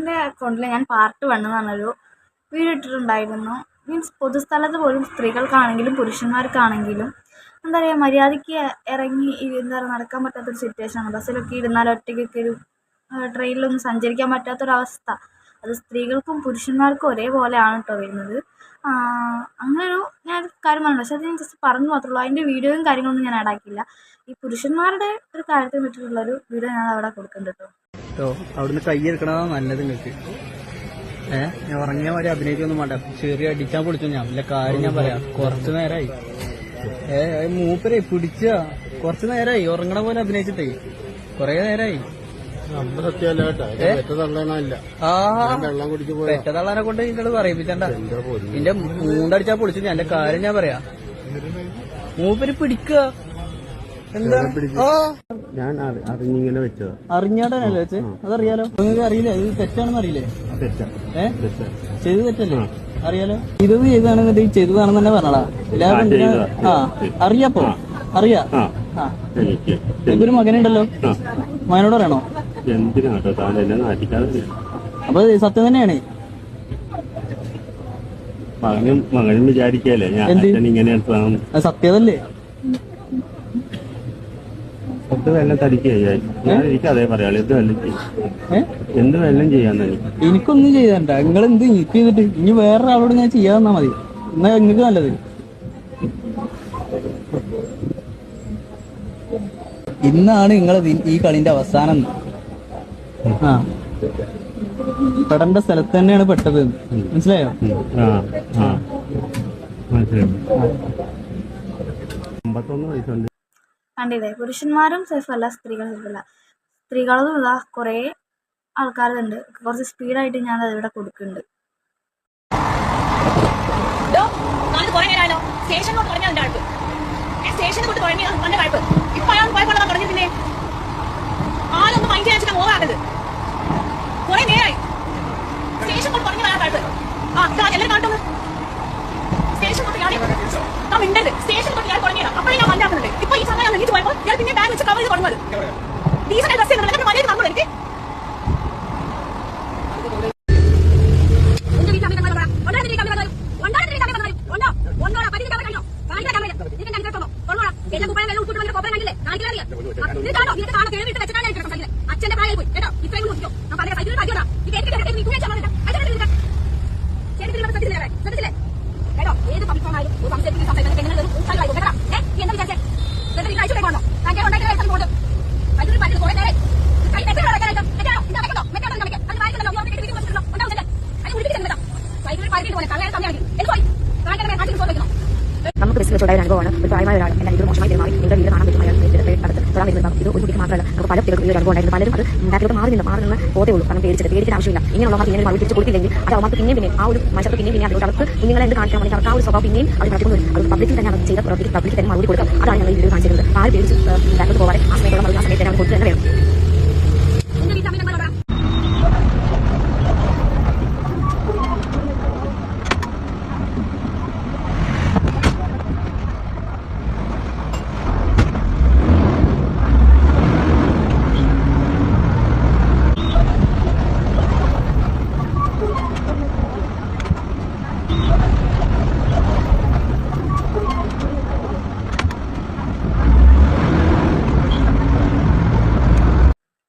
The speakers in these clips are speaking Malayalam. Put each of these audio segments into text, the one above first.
എന്റെ അക്കൗണ്ടിൽ ഞാൻ പാർട്ട് വൺ എന്ന് പറഞ്ഞൊരു വീഡിയോ ഇട്ടിട്ടുണ്ടായിരുന്നു. മീൻസ് പൊതുസ്ഥലത്ത് പോലും സ്ത്രീകൾക്കാണെങ്കിലും പുരുഷന്മാർക്കാണെങ്കിലും എന്താ പറയുക മര്യാദയ്ക്ക് ഇറങ്ങി എന്താ പറയുക നടക്കാൻ പറ്റാത്തൊരു സിറ്റുവേഷനാണ് ബസ്സിലൊക്കെ ഇരുന്നാൽ ഒറ്റയ്ക്കൊക്കെ ഒരു ട്രെയിനിലൊന്നും സഞ്ചരിക്കാൻ പറ്റാത്തൊരവസ്ഥ. അത് സ്ത്രീകൾക്കും പുരുഷന്മാർക്കും ഒരേപോലെയാണ് കേട്ടോ വരുന്നത്. അങ്ങനൊരു ഞാൻ കാര്യം പറഞ്ഞു. പക്ഷേ അത് ഞാൻ ജസ്റ്റ് പറഞ്ഞു മാത്രമേ ഉള്ളൂ. അതിന്റെ വീഡിയോയും കാര്യങ്ങളൊന്നും ഞാൻ ആഡാക്കിയില്ല ഈ പുരുഷന്മാരുടെ ഒരു കാര്യത്തെ ഒരു വീഡിയോ ഞാൻ അവിടെ കൊടുക്കുന്നുണ്ട് കേട്ടോ. അവിടുന്ന് കൈയെടുക്കണതാ നല്ലത് നിങ്ങൾക്ക്. ഏ ഞാൻ ഉറങ്ങിയ മാതിരി അഭിനയിക്കൊന്നും വേണ്ട. ചെറിയ അടിച്ചാൽ പൊളിച്ചു ഞാൻ. ഇല്ല കാര്യം ഞാൻ പറയാം. കുറച്ചു നേരമായി ഏ ഏ, മൂപ്പരെ പിടിച്ച കുറച്ചു നേരമായി ഉറങ്ങണ പോലെ അഭിനയിച്ചിട്ടേ. കൊറേ നേരമായി പെട്ടതള്ളാനെ പെറ്റതള്ളാനെ കൊണ്ട് നിങ്ങൾ പറയിപ്പിച്ചണ്ട? എന്റെ നിന്റെ മൂണ്ടടിച്ചാ പൊളിച്ചു ഞാൻ. എന്റെ കാര്യം ഞാൻ പറയാ. മൂപ്പര് പിടിക്കുക ഞാൻ അറി- അറിഞ്ഞിങ്ങനെ വെച്ചതാ. അറിഞ്ഞാടനല്ലേ വെച്ച്? അതറിയാലോ? നിങ്ങൾക്ക് അറിയില്ല? ഇത് തെറ്റാണെന്ന് അറിയില്ലേ? തെറ്റാ. ചെയ്ത് തെറ്റല്ലേ? അറിയാലോ? ഇത് ചെയ്തത് ഈ ചെയ്തതാണെന്ന് തന്നെ പറഞ്ഞടാ എല്ലാവരും ആ അറിയാപ്പോ? അറിയാ? എനിക്കൊരു മകനുണ്ടല്ലോ? മകനോട് പറയണോ? അപ്പൊ സത്യം തന്നെയാണ്. മകനും മകനും വിചാരിക്കല്ലേ ഞാൻ ഇങ്ങനെ സത്യതല്ലേ? എന്ത് വെള്ളം തടിക്കുക ഞാൻ എനിക്ക് അതേ പറയാളൂ എന്ത് വെള്ളം ചെയ്യും? ഏ? എന്ത് വെള്ളം ചെയ്യാന്ന് എനിക്ക് എനിക്കൊന്നും ചെയ്യണ്ട. നിങ്ങൾ എന്ത് എനിക്ക് ചെയ്തിട്ട് ഇനി വേറൊരാളോട് ആളോട് ഞാൻ ചെയ്യാൻ തന്നാ മതി. എന്നാ നിങ്ങൾക്ക് നല്ലത്. ഇന്നാണ് നിങ്ങൾ ഈ കളിന്റെ അവസാനം. ആ. പെടേണ്ട സ്ഥലത്ത് തന്നെയാണ് പെട്ടത്. മനസ്സിലായി? അമ്പത്തൊന്ന് വയസ്സുണ്ട്. കണ്ടില്ലേ? പുരുഷന്മാരും സേഫ് സ്ത്രീകളും സ്ത്രീകൾ സേഫ് അല്ല. സ്ത്രീകളും ഇതാ കുറേ ആൾക്കാരുണ്ട്. കുറച്ച് സ്പീഡായിട്ട് ഞാൻ അത് ഇവിടെ കൊടുക്കുന്നുണ്ട്. സ്റ്റേഷനിലോട്ട് തുടങ്ങിയ എന്റെ അടുത്ത് സ്റ്റേഷനിൽ കൊണ്ട് തുടങ്ങിയ എന്റെ കഴപ്പ് ഇപ്പൊ അയാൾ പോയപ്പോഴാണ് തുടങ്ങി പിന്നെ ആരൊന്നും മൈൻഡ് ചെയ്യാൻ ഓവാകരുത് കുറെ നേരമായി സ്റ്റേഷൻ കൊണ്ട് തുടങ്ങിയ അയാൾ കഴപ്പ് ആ ഇതാ എല്ലാവരും കാട്ടുന്നു സ്റ്റേഷൻ കൊണ്ട് ഞാൻ ആ മിണ്ടരുത് സ്റ്റേഷൻ കൊണ്ട് ഞാൻ തുടങ്ങിയതാ അപ്പോഴേ ഞാൻ മനസ്സിലാക്കുന്നുണ്ട് ഇപ്പൊ ഈ സമയം എണീറ്റ് പോയപ്പോൾ ഞാൻ പിന്നെ ബാഗ് വെച്ച് കവർ ചെയ്ത് തുടങ്ങുന്നത് ഡീസന്റ് ഡ്രസ് ചെയ്യുന്നുണ്ട് എന്നിട്ട് മര്യാദ തന്നു എനിക്ക് എന്റെ വീട്ടിൽ അമ്മ പറ ഉണ്ടാകുന്ന വീട്ടിൽ അമ്മ ഉണ്ടാകുന്ന വീട്ടിൽ അമ്മ ഉണ്ടോ ഉണ്ടോടാ പതിന്റെ അമ്മ കഴിഞ്ഞോ കാണിക്കാൻ അമ്മ നിനക്ക് അനുസരിച്ചോ കൊള്ളോടാ എന്റെ കുപ്പായം വെള്ളം ഉൾപ്പെട്ട് വന്നിട്ട് കൊപ്പരം കണ്ടില്ലേ കാണിക്കാൻ അറിയാം ഇത് കാണോ നിനക്ക് കാണോ കേറി ഇട്ട് വെച്ചിട്ടാണ് എനിക്ക് സംസാരിക്കുന്നത് അച്ഛന്റെ പ്രായം പോയി. കേട്ടോ? ഇത്രയും കൂടി നോക്കിയോ ഞാൻ പറഞ്ഞ സൈക്കിൾ കാട്ടിയോടാ ഈ കേട്ടിട്ട് കേട്ടിട്ട് നീ കുഞ്ഞാ ചമ്മ അച്ഛനെ വിളിക്കാം കേട്ടിട്ട് ശ്രദ്ധിച്ചില്ലേ കേട്ടോ? ഏത് പബ്ലിക് ഒരു സംശയത്തിന് സംസാരിക്കുന്ന പെണ്ണുങ്ങൾ ഒരു ഉത്സാഹമായി കേട്ടോ? ഏ? നീ എന്താ വിചാരിച്ചേ? എന്നിട്ട് നീ അയച്ചു പോകണോ കേട്ടോ ഉണ്ടാക്കി കഴിച്ചാൽ പോകും സൈക്കിൾ പറ്റില്ല കുറെ നേരെ. കൈ മെറ്റോ അടക്കാനായിട്ട് മെറ്റാണോ ഇത് അടക്കട്ടോ മെറ്റാണോ കാണിക്കാം അത് വായിക്കല്ലോ ഞാൻ വീട്ടിൽ വെച്ചിട്ടുണ്ടോ ഉണ്ടാവുന്നില്ല അതിന് വിളിപ്പിച്ചു സൈക്കിളിൽ പാർക്കിട്ട് പോലെ കള്ളയുടെ സമയമാണെങ്കിൽ എനിക്ക് പോയി? കാണിക്കാൻ കാട്ടിൽ നമുക്ക് ബസ്സിൽ വെച്ചുണ്ടായ അനുഭവമാണ്. ഒരു പ്രായമായ ഒരാൾ എന്നാൽ ഇത് മോശമായി പെരുമാറി. നിങ്ങളുടെ വീട് കാണാൻ പറ്റും. അയാൾ എടുത്ത് അടുത്ത് തൊടാൻ വരുന്നത് ഇത് ഒരു കുട്ടിക്ക് മാത്രമല്ല നമുക്ക് പല കുട്ടികൾക്കും ഈ ഒരു അനുഭവം ഉണ്ടായിരുന്നു. പലരും അത് ബാക്കിലോട്ട് മാറി നിന്ന്. മാറി നിന്ന് പോതേ ഉള്ളൂ. കാരണം പേടിച്ചിട്ട് പേടിക്കേണ്ട ആവശ്യമില്ല. ഇങ്ങനെയുള്ളവർക്ക് ഇങ്ങനെ മറുപടി തിരിച്ച് കൊടുത്തില്ലെങ്കിൽ അത് അവർക്ക് പിന്നെയും പിന്നെ ആ ഒരു മനുഷ്യർക്ക് പിന്നെയും പിന്നെ അതിലോട്ട് അവർക്ക് കുഞ്ഞുങ്ങളെ എന്ത് കാണിക്കാൻ വേണ്ടി അവർക്ക് ആ ഒരു സ്വഭാവം പിന്നെയും അവർ നടത്തുന്നു അവർ പബ്ലിക്കിൽ തന്നെ അവർ ചെയ്ത പ്രവൃത്തി പബ്ലിക്കിൽ തന്നെ മറുപടി കൊടുക്കാം അതാണ് ഞങ്ങൾ ഈ വീഡിയോ കാണിച്ചിരുന്നത്. ആര് പേടിച്ച് ബാക്കിലോട്ട് പോകാതെ ആ സമയത്തുള്ള മറുപടി ആ സമയത്ത് തന്നെ അവർ കൊടുത്തു തന്നെ വേണം എന്റെ വീട്ടിൽ അമ്മ പറ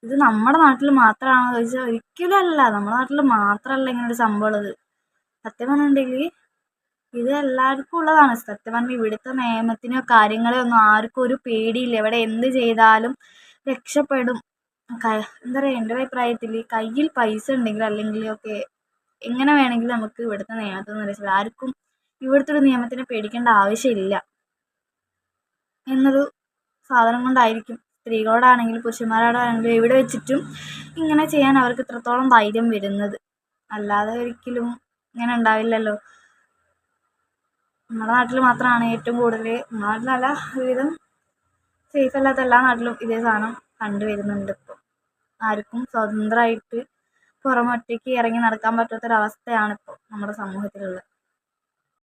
ഇത് നമ്മുടെ നാട്ടിൽ മാത്രമാണോ ചോദിച്ചാൽ ഒരിക്കലും അല്ല നമ്മുടെ നാട്ടിൽ മാത്രമല്ല ഒരു സംഭവം ഉള്ളത് സത്യം പറഞ്ഞിട്ടുണ്ടെങ്കിൽ ഇത് എല്ലാവർക്കും ഉള്ളതാണ്. സത്യം പറഞ്ഞാൽ ഇവിടുത്തെ നിയമത്തിനോ കാര്യങ്ങളോ ഒന്നും ആർക്കും ഒരു പേടിയില്ല. ഇവിടെ എന്ത് ചെയ്താലും രക്ഷപ്പെടും. എന്താ പറയുക എന്റെ അഭിപ്രായത്തിൽ കയ്യിൽ പൈസ ഉണ്ടെങ്കിൽ അല്ലെങ്കിൽ ഒക്കെ എങ്ങനെ വേണമെങ്കിലും നമുക്ക് ഇവിടുത്തെ നിയമത്തിൽ നിന്ന് രക്ഷപ്പെടാം ആർക്കും ഇവിടുത്തെ ഒരു നിയമത്തിനെ പേടിക്കേണ്ട ആവശ്യമില്ല. എന്നൊരു സാധനം കൊണ്ടായിരിക്കും. സ്ത്രീകളോടാണെങ്കിലും പുരുഷന്മാരോടാണെങ്കിലും എവിടെ വെച്ചിട്ടും ഇങ്ങനെ ചെയ്യാൻ അവർക്ക് ഇത്രത്തോളം ധൈര്യം വരുന്നത്. അല്ലാതെ ഒരിക്കലും ഇങ്ങനെ ഉണ്ടാവില്ലല്ലോ. നമ്മുടെ നാട്ടിൽ മാത്രമാണ് ഏറ്റവും കൂടുതൽ നാട്ടിലല്ല ഒരുവിധം സേഫ് അല്ലാത്ത എല്ലാ നാട്ടിലും ഇതേ സാധനം കണ്ടുവരുന്നുണ്ട് ഇപ്പോൾ ആർക്കും സ്വതന്ത്രമായിട്ട് പുറമൊറ്റയ്ക്ക് ഇറങ്ങി നടക്കാൻ പറ്റാത്തൊരവസ്ഥയാണിപ്പോൾ നമ്മുടെ സമൂഹത്തിലുള്ളത്.